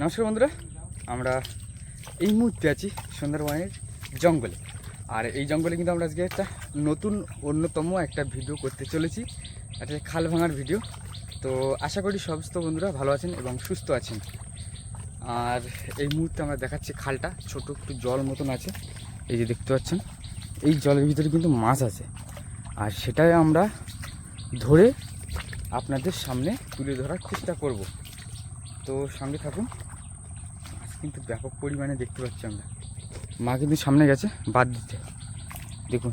নমস্কার বন্ধুরা, আমরা এই মুহূর্তে আছি সুন্দরবনের জঙ্গলে। আর এই জঙ্গলে কিন্তু আমরা আজকে একটা নতুন, অন্যতম একটা ভিডিও করতে চলেছি, একটা খাল ভাঙার ভিডিও। তো আশা করি সমস্ত বন্ধুরা ভালো আছেন এবং সুস্থ আছেন। আর এই মুহূর্তে আমরা দেখাচ্ছি খালটা, ছোট একটু জল মতন আছে, এই যে দেখতে পাচ্ছেন। এই জলের ভিতরে কিন্তু মাছ আছে। আর সেটাই আমরা ধরে আপনাদের সামনে তুলে ধরার চেষ্টা করব। তো সঙ্গে থাকুন। কিন্তু ব্যাপক পরিমাণে দেখতে পাচ্ছি আমরা। মা কিন্তু সামনে গেছে, বাদ দিতে। দেখুন।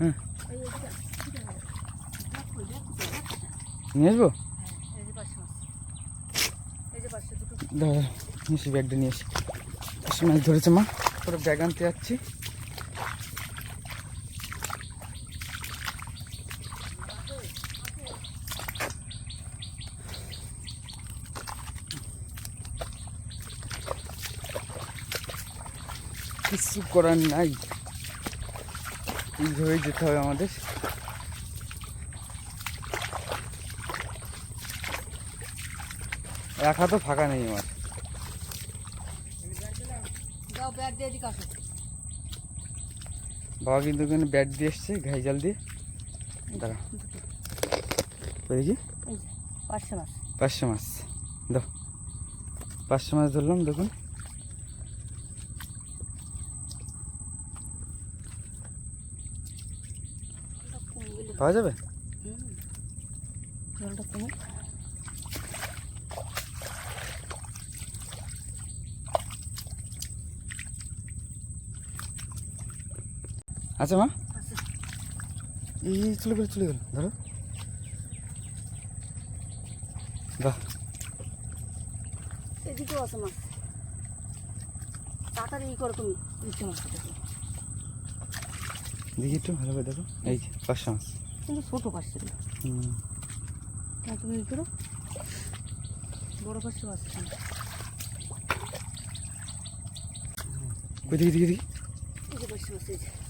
হ্যাঁ। নিয়ে আসব? দাদা নিয়ে এসি ব্যাগটা নিয়ে এসে। মাছ ধরেছে মা। ব্যাগ আনতে যাচ্ছি। কিছু করার নাই। এইভাবে যেতে হবে আমাদের। এক হাতও ফাঁকা নেই আমার। বাবা কিন্তু এখানে ব্যাট দিয়ে এসছে ঘাই জাল দিয়ে। দাঁড়া। দেখি। পাঁচশো মাছ। পাঁচশো মাছ। দাও। পাঁচশো মাছ ধরলাম দেখুন। পাওয়া যাবে? জলটা আচ্ছা মা? এই চলে গেল চলে গেল। ধরো। বাহ। আছে মাছ তাড়াতাড়ি ই করো তুমি। দেখো একটু ভালো করে দেখো। এই যে পাঁচশো মাছ। কিন্তু ছোটো হুম। হ্যাঁ তুমি করো। বড় আছে। ওই দেখি দেখি দেখি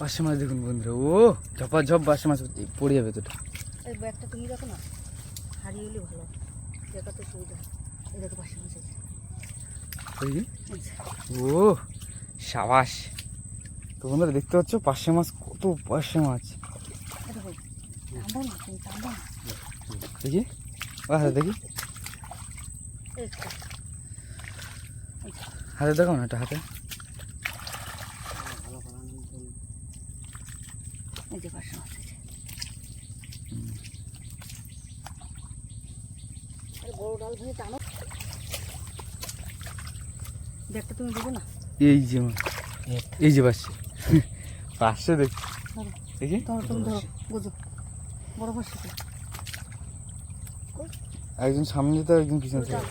এই মাছ দেখুন বন্ধুরা ও ঝপা ঝপ পাঁচশো মাছ পড়ে যাবে তোটা। এই ব্যাগটা তুমি দেখো না হারিয়ে এলে ভালো দেখা তো সুবিধা। এই দেখো পাঁচশো মাছ ও সাবাস। তো বন্ধুরা দেখতে পাচ্ছ পাঁচশো মাছ কত পাঁচশো মাছ এই দেখো টানবা না তুমি টানবা না দেখি। হাতে দেখি। হাতে দেখো না একটা হাতে। এই যে এই যে পাঁচশো পাঁচশো দেখি। দেখি। বড় একজন সামনে তো একজন পিছনে থাকে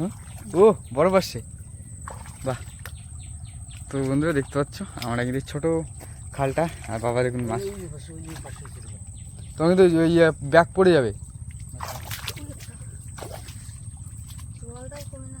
মা। ও বড় পাশে বাহ। তো বন্ধুরা দেখতে পাচ্ছ? আমরা কিন্তু ছোট খালটা আর বাবা দেখুন মাছ। তোমার কিন্তু ওই ব্যাগ পড়ে যাবে। না।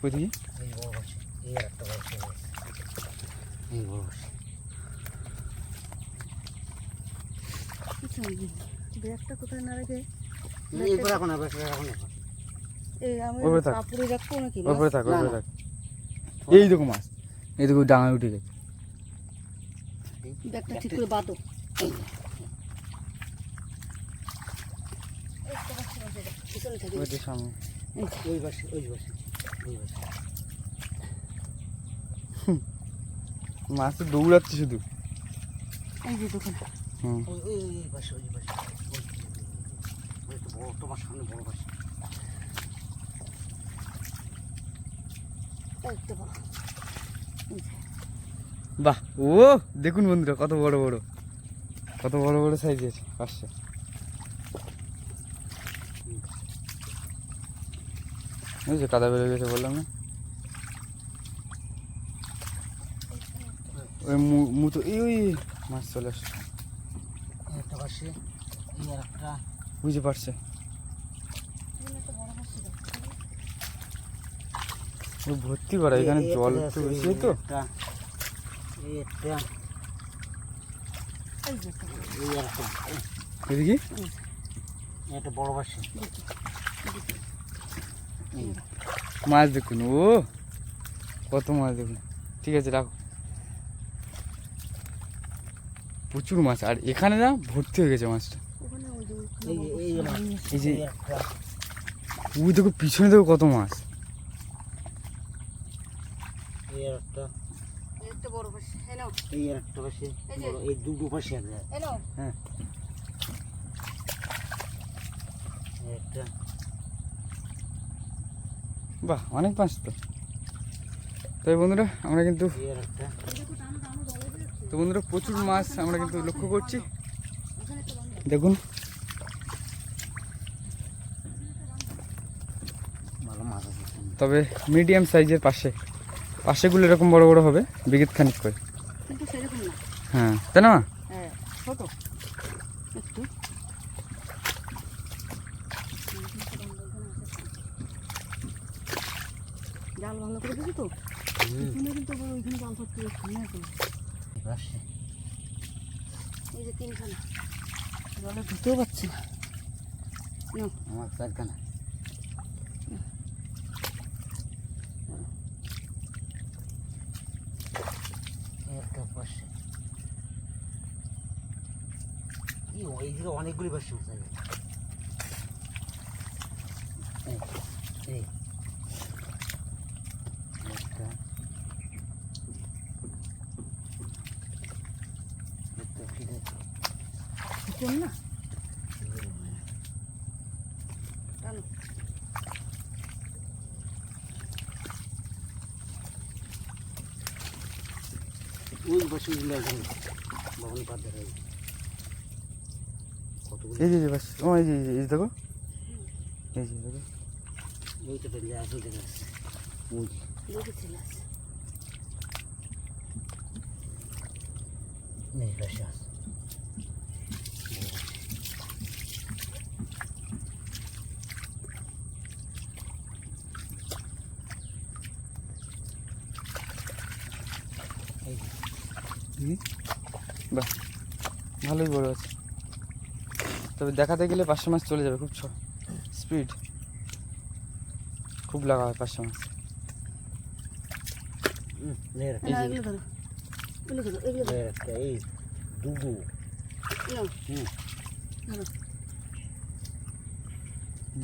বাসি এই বড় বাসি কিছু নেই ব্যাগটা কোথায় না রেখে এখন আবার এখন এই দেখো মাছ এই দেখো ডাঙায় উঠে গেছে ব্যাগটা ঠিক করে বাঁধো ওই। ওই ওই মাছ তো দৌড়াচ্ছে শুধু। এই যে দেখুন। হুম। ওই ওই ওই ওই পাশে ওই পাশে। ওই ওই তো বড় তোমার সামনে বড় পাশে। এই তো বড়। এই যে, বাহ ও দেখুন বন্ধুরা কত বড় বড়। কত বড় বড় সাইজের ওই যে কাদা বেড়ে গেছে বললাম না? ওই মু- মুতো এই ওই মাছ চলে আসছে। একটা পাশে আর একটা। বুঝতে পারছে? ভর্তি করা এখানে জল আছে, বেশি তো? এই একটা এই যে একটা বড়। এই আর একটা এদিকে? বড় মাছ দেখুন ও কত মাছ দেখুন। ঠিক আছে রাখো। প্রচুর মাছ আর এখানে না ভর্তি হয়ে গেছে মাছটা। ওই এই যে ওই দেখো পিছনে দেখো কত মাছ। একটা। একটা বড় মাছ। এই এই একটা পাশে বড় এই দুটো পাশে আছে এই হ্যাঁ। একটা। বাহ অনেক মাছ তো। তাই বন্ধুরা আমরা কিন্তু তো বন্ধুরা প্রচুর মাছ আমরা কিন্তু লক্ষ্য করছি। দেখুন। ভালো তবে মিডিয়াম সাইজের পাশে। পাশেগুলো এরকম বড় বড় হবে বিগিত খানিক করে। হ্যাঁ তাই না? হ্যাঁ জাল ভালো করে দিবি তো? কিন্তু আবার ওইখানে জাল থাকতে এই যে তিনখানা। জলে পাচ্ছি না। আমার চারখানা এই একটা পাশে এই এইদিকে অনেকগুলি মাছ আছে। এই, চিকেন না? ওই পাত দেখা যায় কতগুলো এই যে বাস। ও, এই যে, এই দেখো এই যে, দেখো। ওই তো পেলে আসল দেখা। যাচ্ছে ওই। বাহ, ভালোই বড় আছে। তবে দেখাতে গেলে পাঁচশো মাছ চলে যাবে খুব স্পিড খুব লাগা হয় পাঁচশো মাছ।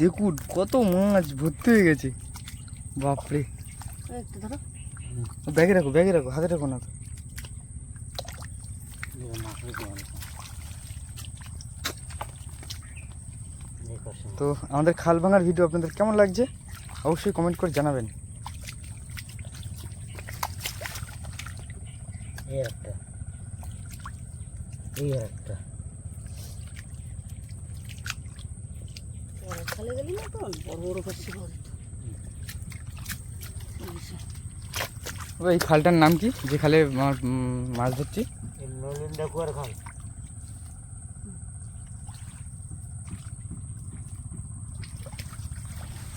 দেখুন কত মাছ ভর্তি হয়ে গেছে। বাপরে। ব্যাগে রাখো ব্যাগে রাখো হাতে রাখো না তো দেখো মাছ হয়েছে অনেক এই পাশে তো আমাদের খাল ভাঙার ভিডিও আপনাদের কেমন লাগছে? অবশ্যই কমেন্ট করে জানাবেন। এই একটা। এই একটা। খালে গেলি না তো বড় বড় পাচ্ছি বড় খালটার নাম কি? যে খালে মাছ ধরছি। খাল।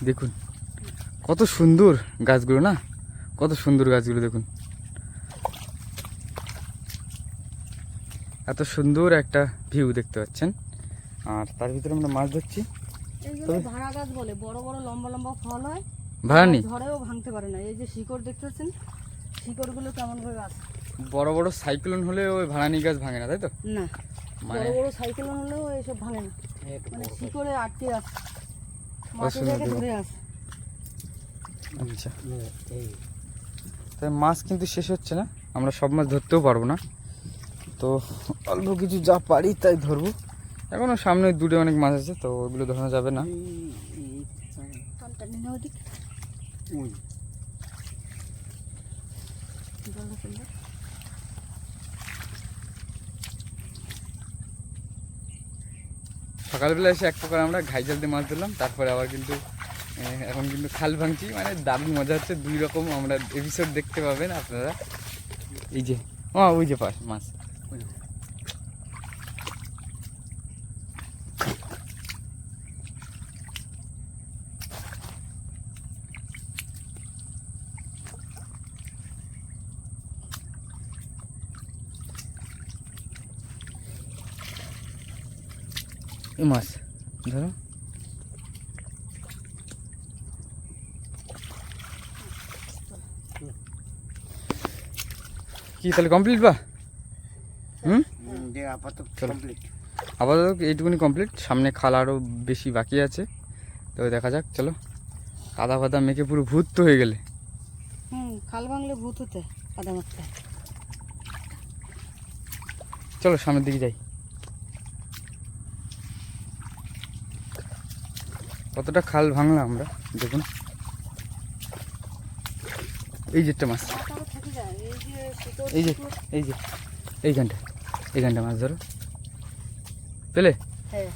দেখুন কত সুন্দর গাছগুলো না? কত সুন্দর গাছগুলো দেখুন। এত সুন্দর একটা ভিউ দেখতে পাচ্ছেন। আর তার ভিতরে আমরা মাছ ধরছি। ভাড়া গাছ বলে বড় বড় লম্বা লম্বা ফল হয়। ভাড়া নেই? ঝড়েও ভাঙতে পারে না। এই যে শিকড় শিকড়গুলো কেমন ভাবে আছে বড় বড় সাইক্লোন হলে ওই ভাড়ানি গাছ ভাঙে না তাই তো? না মানে বড় বড় সাইকেল হলেও এইসব ভাঙে না। মানে শিকড়ে আটকে আছে। আচ্ছা। তাই মাছ কিন্তু শেষ হচ্ছে না আমরা সব মাছ ধরতেও পারব না। তো অল্প কিছু যা পারি তাই ধরবো। এখনও সামনে দূরে অনেক মাছ আছে তো ওগুলো ধরানো যাবে না। ওই জলটা ফেলবে সকালবেলা এসে এক প্রকার আমরা ঘাই জাল দিয়ে মাছ ধরলাম, তারপরে আবার কিন্তু এখন কিন্তু খাল ভাঙছি মানে দারুণ মজা হচ্ছে, দুই রকম আমরা এপিসোড দেখতে পাবেন আপনারা। এই যে, ও, ওই যে পাশ, মাছ। এই মাছ ধরো। কি তাহলে কমপ্লিট বা? হুম? আপাতত আপাতত এইটুকুনি কমপ্লিট সামনে খাল আরও বেশি বাকি আছে। তো দেখা যাক চলো। কাদা ফাদা মেখে পুরো ভূত তো হয়ে গেলে। হুম খাল ভাঙলে ভূত হতে কাদা মারতে চলো সামনের দিকে যাই। কতটা খাল ভাঙলাম আমরা দেখুন। এই যেটা মাছ। এই যে এই যে এইখানটা এইখানটা মাছ ধরো। পেলে? হ্যাঁ।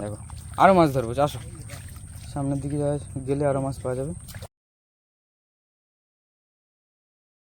দেখো আরও মাছ ধরবো আসো। সামনের দিকে যাওয়া গেলে আরও মাছ পাওয়া যাবে।